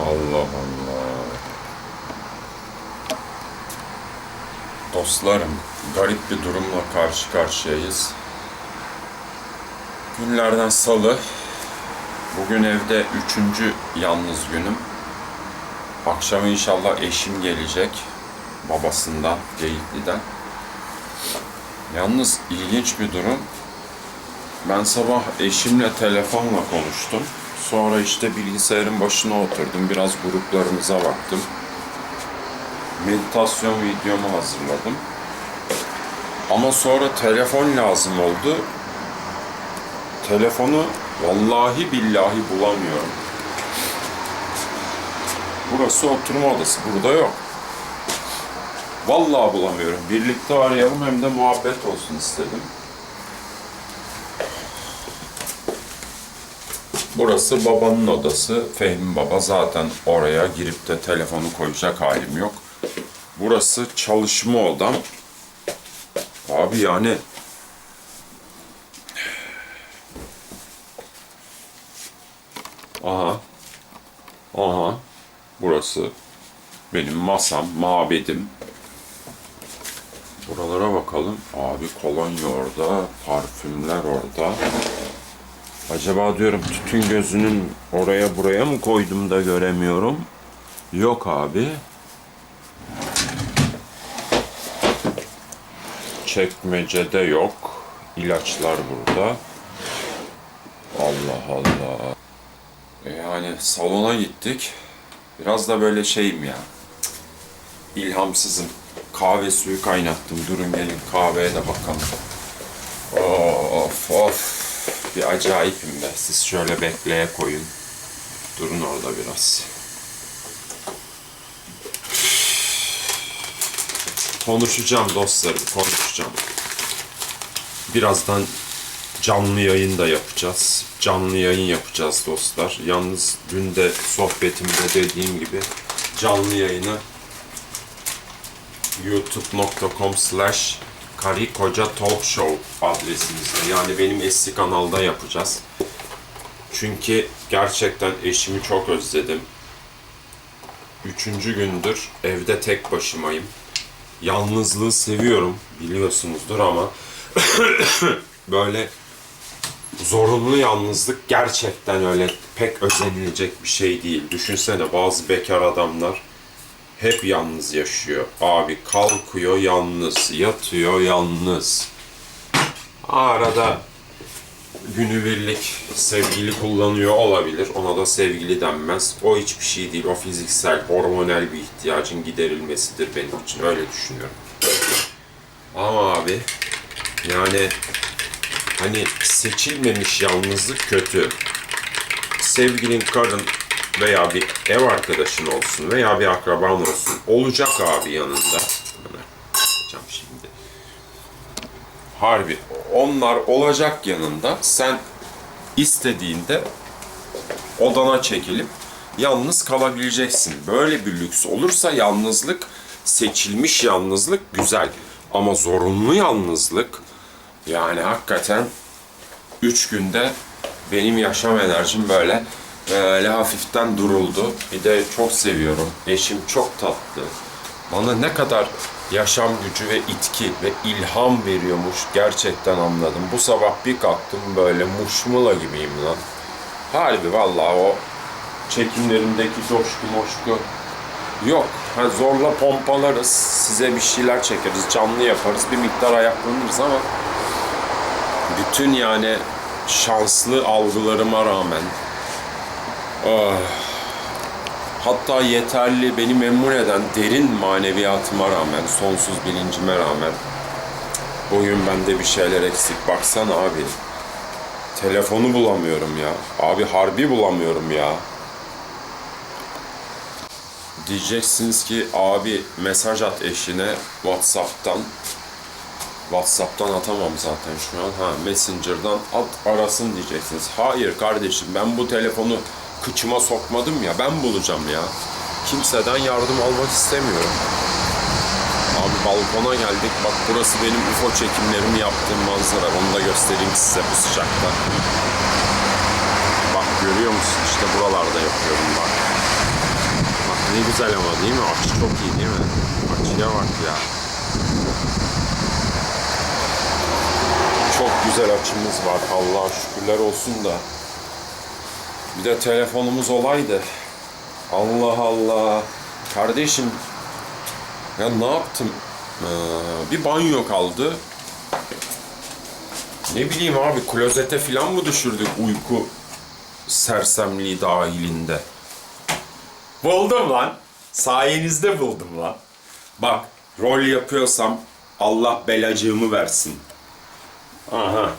Allah Allah. Dostlarım, garip bir durumla karşı karşıyayız. Günlerden salı. Bugün evde üçüncü yalnız günüm. Akşam inşallah eşim gelecek. Babasından, Geyikli'den. Yalnız ilginç bir durum. Ben sabah eşimle telefonla konuştum. Sonra işte bilgisayarın başına oturdum, biraz gruplarımıza baktım meditasyon videomu hazırladım. Ama sonra telefon lazım oldu. Telefonu vallahi billahi bulamıyorum. Burası oturma odası. Burada yok. Vallahi bulamıyorum. Birlikte arayalım hem de muhabbet olsun istedim. Burası babanın odası. Fehmi baba zaten oraya girip de telefonu koyacak halim yok. Burası çalışma odam. Abi yani Aha. Aha. Burası benim masam, mabedim. Buralara bakalım. Abi kolonya orada, parfümler orada. Acaba diyorum tütün gözünün oraya buraya mı koydum da göremiyorum. Yok abi. Çekmecede yok. İlaçlar burada. Allah Allah. E Yani salona gittik. Biraz da böyle şeyim ya. İlhamsızım. Kahve suyu kaynattım. Durun gelin kahveye de bakalım. Of of. Bir acayipim be. Siz şöyle bekleye koyun. Durun orada biraz. Konuşacağım dostlarım, konuşacağım. Birazdan canlı yayın da yapacağız. Canlı yayın yapacağız dostlar. Yalnız dün de sohbetimde dediğim gibi canlı yayını youtube.com slash karikoca talk show adresimizde. Yani benim eski kanalda yapacağız. Çünkü gerçekten eşimi çok özledim. Üçüncü gündür evde tek başımayım. Yalnızlığı seviyorum biliyorsunuzdur ama böyle zorunlu yalnızlık gerçekten öyle pek özenilecek bir şey değil. Düşünsene bazı bekar adamlar hep yalnız yaşıyor. Abi kalkıyor yalnız, yatıyor yalnız. Arada günübirlik sevgili kullanıyor olabilir. Ona da sevgili denmez. O hiçbir şey değil. O fiziksel, hormonal bir ihtiyacın giderilmesidir benim için. Öyle düşünüyorum. Ama abi yani hani seçilmemiş yalnızlık kötü. Sevgilin, karın veya bir ev arkadaşın olsun veya bir akraban olsun. Olacak abi yanında. Açacağım şimdi. Harbi onlar olacak yanında. Sen istediğinde odana çekilip yalnız kalabileceksin. Böyle bir lüks olursa yalnızlık, seçilmiş yalnızlık güzel. Ama zorunlu yalnızlık yani hakikaten üç günde benim yaşam enerjim böyle böyle hafiften duruldu. Bir de çok seviyorum. Eşim çok tatlı. Bana ne kadar yaşam gücü ve itki ve ilham veriyormuş gerçekten anladım. Bu sabah bir kalktım böyle muşmula gibiyim lan. Harbi vallahi o çekimlerimdeki coşku moşku yok. Ha, zorla pompalarız, size bir şeyler çekeriz, canlı yaparız, bir miktar ayaklanırız ama bütün yani şanslı algılarıma rağmen ah, hatta yeterli beni memnun eden derin maneviyatıma rağmen sonsuz bilincime rağmen. Bugün bende bir şeyler eksik. Baksana abi. Telefonu bulamıyorum ya. Abi harbi bulamıyorum ya. Diyeceksiniz ki abi mesaj at eşine Whatsapp'tan. WhatsApp'tan atamam zaten şu an. Ha Messenger'dan at arasın diyeceksiniz. Hayır kardeşim ben bu telefonu kıçıma sokmadım ya ben bulacağım ya. Kimseden yardım almak istemiyorum. Abi balkona geldik. Bak burası benim UFO çekimlerimi yaptığım manzara. Onu da göstereyim size bu sıcakta. Bak görüyor musun? İşte buralarda yapıyorum bak. Bak ne güzel ama değil mi? Açı çok iyi değil mi? Açıya bak ya. Çok güzel açımız var. Allah'a şükürler olsun da. Bir de telefonumuz olaydı. Allah Allah. Kardeşim ya ne yaptım? Ee, bir banyo kaldı. Ne bileyim abi klozete falan mı düşürdük uyku sersemliği dahilinde? Buldum lan. Sayenizde buldum lan. Bak rol yapıyorsam Allah belacığımı versin. Aha.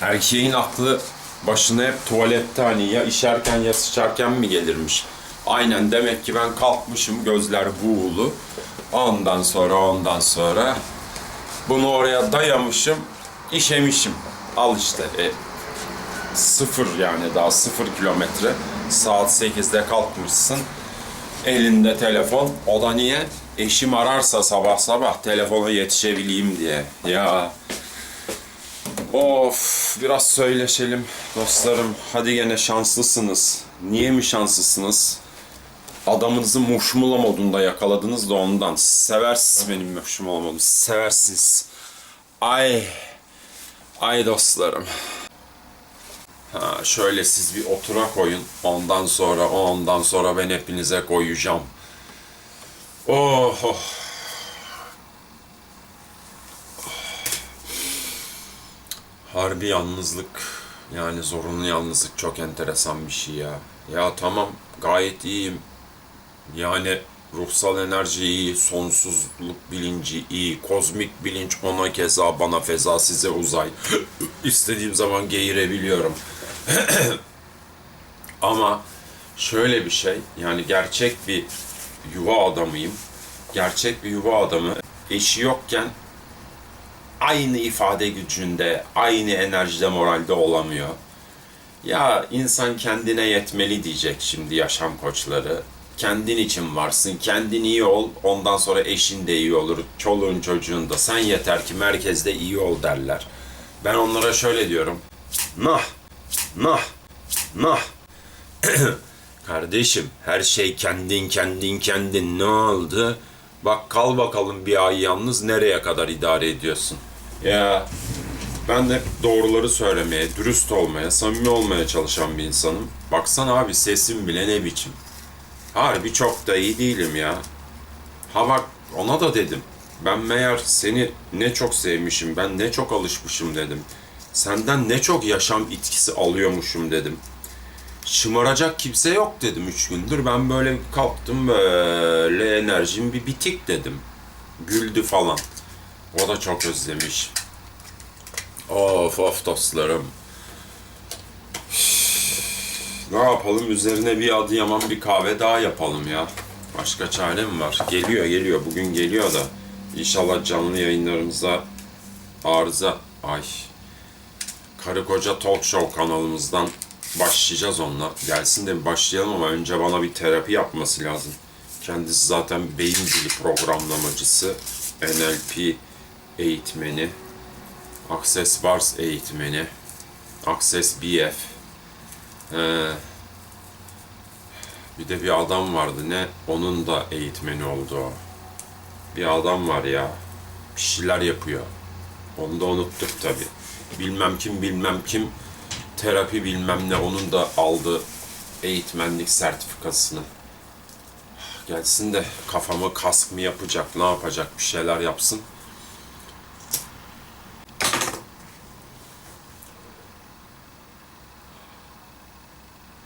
Erkeğin aklı başına hep tuvalette hani ya işerken ya sıçarken mi gelirmiş? Aynen demek ki ben kalkmışım gözler buğulu. Ondan sonra ondan sonra bunu oraya dayamışım, işemişim. Al işte. E, sıfır yani daha sıfır kilometre. Saat 8'de kalkmışsın. Elinde telefon. O da niye? Eşim ararsa sabah sabah telefona yetişebileyim diye. Ya. Of biraz söyleşelim dostlarım. Hadi gene şanslısınız. Niye mi şanslısınız? Adamınızı muşmula modunda yakaladınız da ondan. Seversiniz benim muşmula modumu. Seversiniz. Ay. Ay dostlarım. Ha, şöyle siz bir otura koyun. Ondan sonra, ondan sonra ben hepinize koyacağım. Oh, oh. Harbi yalnızlık. Yani zorunlu yalnızlık çok enteresan bir şey ya. Ya tamam gayet iyiyim. Yani ruhsal enerji iyi, sonsuzluk bilinci iyi, kozmik bilinç ona keza bana feza size uzay. İstediğim zaman geğirebiliyorum. Ama şöyle bir şey yani gerçek bir yuva adamıyım. Gerçek bir yuva adamı eşi yokken aynı ifade gücünde, aynı enerjide, moralde olamıyor. Ya insan kendine yetmeli diyecek şimdi yaşam koçları. Kendin için varsın, kendin iyi ol, ondan sonra eşin de iyi olur, çoluğun çocuğun da. Sen yeter ki merkezde iyi ol derler. Ben onlara şöyle diyorum. Nah, nah, nah. Kardeşim her şey kendin kendin kendin ne oldu? Bak kal bakalım bir ay yalnız nereye kadar idare ediyorsun? Ya ben de doğruları söylemeye, dürüst olmaya, samimi olmaya çalışan bir insanım. Baksana abi sesim bile ne biçim. Harbi çok da iyi değilim ya. Ha bak ona da dedim. Ben meğer seni ne çok sevmişim, ben ne çok alışmışım dedim. Senden ne çok yaşam itkisi alıyormuşum dedim. Şımaracak kimse yok dedim üç gündür. Ben böyle kalktım böyle enerjim bir bitik dedim. Güldü falan. O da çok özlemiş. Of of dostlarım. Ne yapalım? Üzerine bir Adıyaman bir kahve daha yapalım ya. Başka çare mi var? Geliyor geliyor. Bugün geliyor da. İnşallah canlı yayınlarımıza arıza... Ay. Karı Koca Talk Show kanalımızdan başlayacağız onunla. Gelsin de başlayalım ama önce bana bir terapi yapması lazım. Kendisi zaten beyin dili programlamacısı, NLP eğitmeni, Access Bars eğitmeni, Access BF. Ee, bir de bir adam vardı ne? Onun da eğitmeni oldu. Bir adam var ya. Bir şeyler yapıyor. Onu da unuttuk tabi. Bilmem kim bilmem kim terapi bilmem ne onun da aldı eğitmenlik sertifikasını. Gelsin de kafamı kask mı yapacak, ne yapacak bir şeyler yapsın.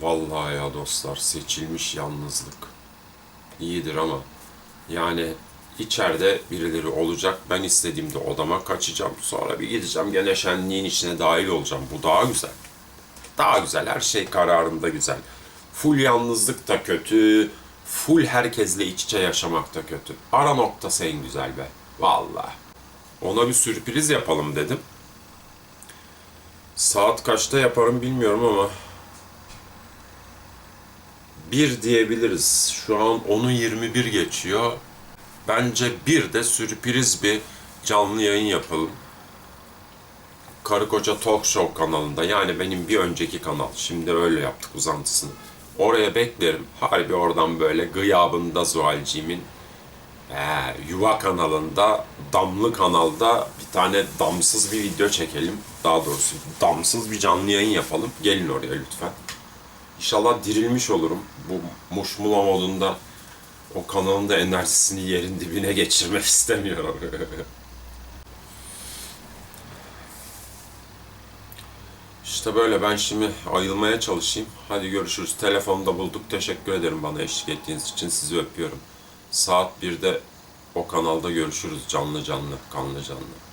Vallahi dostlar seçilmiş yalnızlık. İyidir ama yani içeride birileri olacak. Ben istediğimde odama kaçacağım. Sonra bir gideceğim gene şenliğin içine dahil olacağım. Bu daha güzel. Daha güzel. Her şey kararında güzel. Full yalnızlık da kötü. Full herkesle iç içe yaşamak da kötü. Ara noktası en güzel be. Vallahi. Ona bir sürpriz yapalım dedim. Saat kaçta yaparım bilmiyorum ama bir diyebiliriz. Şu an 10'u 21 geçiyor. Bence bir de sürpriz bir canlı yayın yapalım. Karı Koca Talk Show kanalında yani benim bir önceki kanal. Şimdi öyle yaptık uzantısını. Oraya beklerim. Harbi oradan böyle gıyabında Zuhalciğimin Ee, Yuva kanalında, Damlı kanalda bir tane damsız bir video çekelim. Daha doğrusu damsız bir canlı yayın yapalım. Gelin oraya lütfen. İnşallah dirilmiş olurum. Bu muşmula modunda o kanalın da enerjisini yerin dibine geçirmek istemiyorum. İşte böyle ben şimdi ayılmaya çalışayım. Hadi görüşürüz. Telefonda bulduk. Teşekkür ederim bana eşlik ettiğiniz için. Sizi öpüyorum. Saat 1'de o kanalda görüşürüz canlı canlı, kanlı canlı.